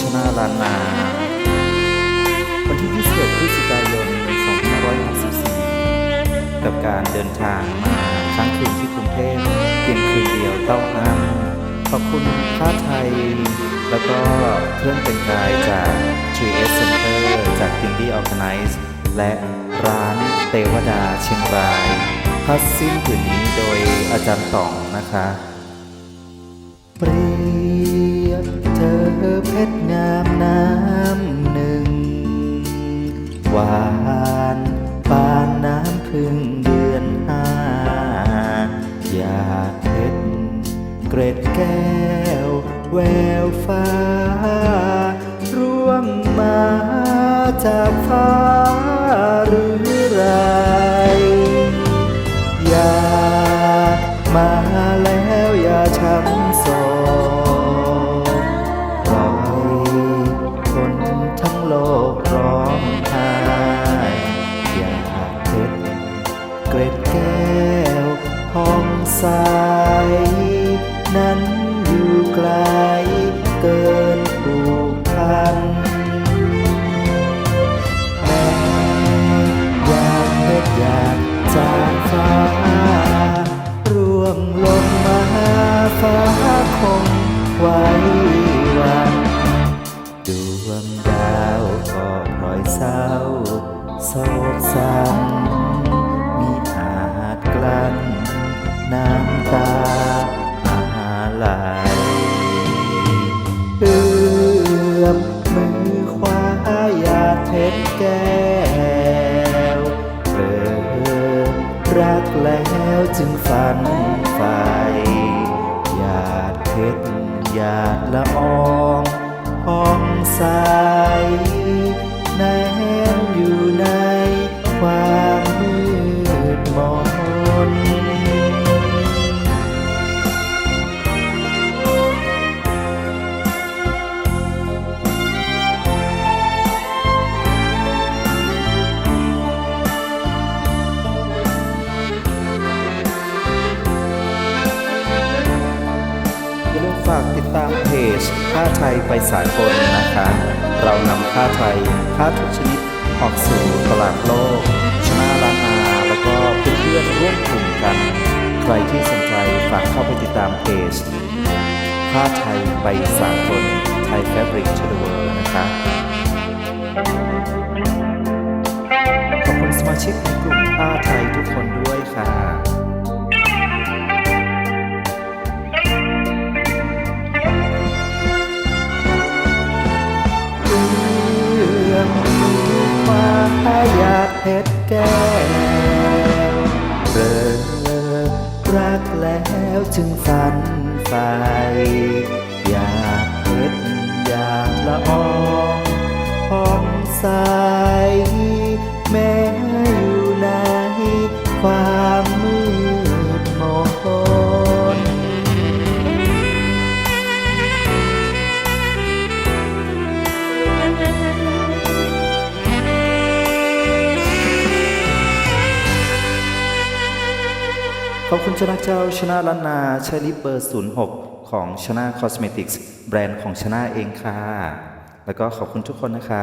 ชนาลานา วันที่ 21 พฤศจิกายน 2564 กับการเดินทางมาครั้งคืนที่กรุงเทพเพียงคืนเดียวเต้าอ้ำขอบคุณค่าไทย แล้วก็เครื่องเป็นกายจาก GS Center จาก Tindy Organize และร้านเตวดาเชียงรายพัดสิ้นผืนนี้โดยอาจารย์ต่องนะคะเปรี น้ำหนึ่ง หวานปานน้ำพึ่งเดือนห้าอยากเพชรเกร็ดแก้ว แววฟ้า ร่วงมาจากฟ้าหรือไร อยากมาแล นั้นอยู่ไกลเกินผูกพันแม้อยากเล็ดอยากจากฟ้าร่วงลงมาฟ้าคงไว้ แก้วเธอรักแล้วจึงฝันใฝ่หยาดเพชรหยาดละออ ฝากติดตามเพจค่าไทยไปสากลนะคะ เรานำค่าไทยค่าทุกชนิดออกสู่ตลาดโลก ชนะล้านนาแล้วก็เพื่อนๆร่วมกลุ่มกัน ใครที่สนใจฝากเข้าไปติดตามเพจค่าไทยไปสากลไทยแฟบริกช o เวอร์นะคะขอบคุณสมาชิกในกลุ่ม ชรแก้วเรอรักแล้วจึงฝันไฟอยากเพชรอยากละอองห้องใสแม่ ขอบคุณชนะเจ้าชนะล้านนาใช้ลิปเบอร์ 06 ของชนะคอสเมติกส์แบรนด์ของชนะเองค่ะ แล้วก็ขอบคุณทุกคนนะคะ